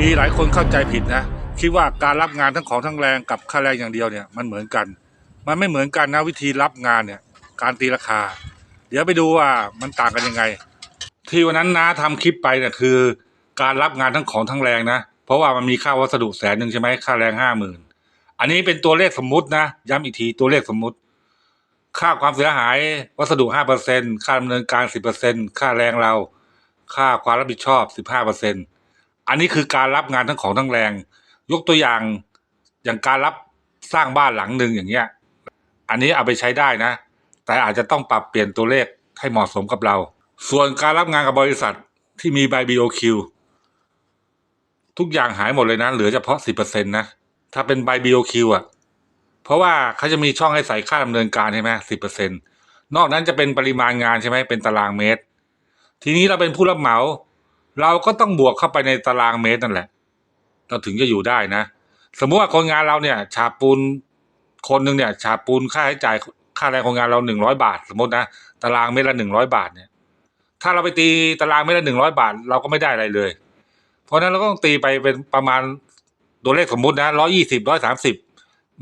มีหลายคนเข้าใจผิดนะ คิดว่าการรับงานทั้งของทั้งแรงกับค่าแรงอย่างเดียวเนี่ยมันเหมือนกัน มันไม่เหมือนกันนะวิธีรับงานเนี่ย การตีราคา เดี๋ยวไปดูว่ามันต่างกันยังไง ที่วันนั้นนะทำคลิปไปเนี่ยคือ การรับงานทั้งของทั้งแรงนะ เพราะว่ามันมีค่าวัสดุแสนหนึ่งใช่ไหมค่าแรงห้าหมื่นอันนี้เป็นตัวเลขสมมุตินะย้ำอีกทีตัวเลขสมมุติ ค่าความเสียหายวัสดุห้าเปอร์เซ็นค่าดำเนินการสิบเปอร์เซ็นค่าแรงเรา ค่าความรับผิดชอบสิบห้าเปอร์เซ็นต์ อันนี้คือการรับงานทั้งของทั้งแรง ยกตัวอย่างอย่างการรับสร้างบ้านหลังหนึ่งอย่างเงี้ย อันนี้เอาไปใช้ได้นะ แต่อาจจะต้องปรับเปลี่ยนตัวเลขให้เหมาะสมกับเรา ส่วนการรับงานกับบริษัทที่มีใบ BOQ ทุกอย่างหายหมดเลยนะ เหลือเฉพาะสิบเปอร์เซ็นต์นะ ถ้าเป็นใบ BOQ อะ เพราะว่าเขาจะมีช่องให้ใส่ค่าดำเนินการใช่ไหมสิบเปอร์เซ็นนอกนั้นจะเป็นปริมาณงานใช่ไหมเป็นตารางเมตร ทีนี้เราเป็นผู้รับเหมา เราก็ต้องบวกเข้าไปในตารางเมตรนั่นแหละ เราถึงจะอยู่ได้นะ สมมุติว่าคนงานเราเนี่ย ฉาบปูนคนหนึ่งเนี่ย ฉาบปูนค่าใช้จ่ายค่าแรงคนงานเราหนึ่งร้อยบาท สมมตินะตารางเมตรละหนึ่งร้อยบาทเนี่ยถ้าเราไปตีตารางเมตรละหนึ่งร้อยบาท เราก็ไม่ได้อะไรเลย เพราะนั้นเราก็ต้องตีไปเป็นประมาณตัวเลขสมมุตินะร้อยี่สิบร้อยสามสิบ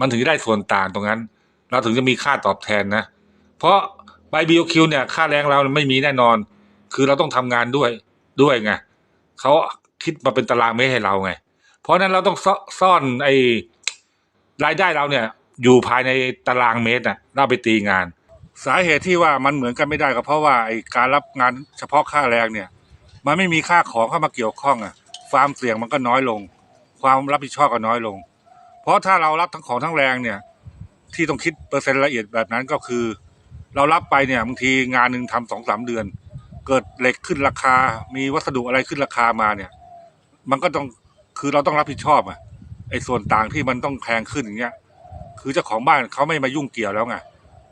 มันถึงจะได้ส่วนต่างตรงนั้น เราถึงจะมีค่าตอบแทนนะ เพราะใบ BOQ เนี่ย ค่าแรงเราไม่มีแน่นอน คือเราต้องทำงานด้วย ด้วยไงเขาคิดมาเป็นตารางเมตรให้เราไง เพราะนั้นเราต้องซซ่อนไอ้รายได้เราเนี่ย อยู่ภายในตารางเมตรน่ะเราไปตีงาน สาเหตุที่ว่ามันเหมือนกันไม่ได้ก็เพราะว่าไอ้การรับงานเฉพาะค่าแรงเนี่ย มันไม่มีค่าของเข้ามาเกี่ยวข้องอะความเสี่ยงมันก็น้อยลง ความรับผิดชอบก็น้อยลง เพราะถ้าเรารับทั้งของทั้งแรงเนี่ย ที่ต้องคิดเปอร์เซ็นต์ละเอียดแบบนั้นก็คือ เรารับไปเนี่ยบางทีงานหนึ่งทำสองสามเดือน เกิดเหล็กขึ้นราคา มีวัสดุอะไรขึ้นราคามาเนี่ย มันก็ต้องคือเราต้องรับผิดชอบอะไอ้ส่วนต่างที่มันต้องแพงขึ้นอย่างเงี้ย คือเจ้าของบ้านเขาไม่มายุ่งเกี่ยวแล้วไง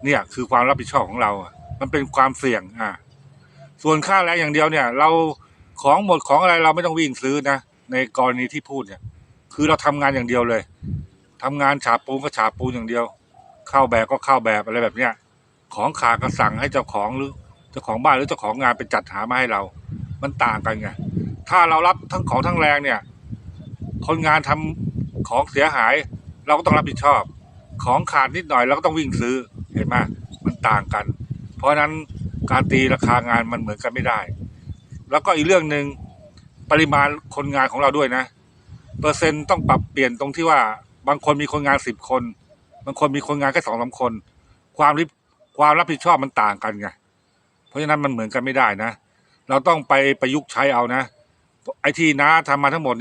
เนี่ยคือความรับผิดชอบของเราอะมันเป็นความเสี่ยงอ่าส่วนค่าแรงอย่างเดียวเนี่ย เราของหมดของอะไรเราไม่ต้องวิ่งซื้อนะในกรณีที่พูดเนี่ย คือเราทำงานอย่างเดียวเลยทำงานฉาบปูนก็ฉาบปูนอย่างเดียว เข้าแบบก็เข้าแบบอะไรแบบเนี้ยของขาดก็สั่งให้เจ้าของหรือ เจ้าของบ้านหรือเจ้าของงานไปจัดหามาให้เรา มันต่างกันไงถ้าเรารับทั้งของทั้งแรงเนี่ย คนงานทำของเสียหาย เราก็ต้องรับผิดชอบ ของขาดนิดหน่อยเราก็ต้องวิ่งซื้อเห็นไหมมันต่างกัน เพราะฉะนั้นการตีราคางานมันเหมือนกันไม่ได้ แล้วก็อีกเรื่องหนึ่งปริมาณคนงานของเราด้วยนะ เปอร์เซ็นต์ต้องปรับเปลี่ยนตรงที่ว่าบางคนมีคนงานสิบคน บางคนมีคนงานแค่สองสามคน ความริบความรับผิดชอบมันต่างกันไง เพราะฉะนั้นมันเหมือนกันไม่ได้นะ เราต้องไปประยุกต์ใช้เอานะ ไอ้ที่น้าทำมาทั้งหมด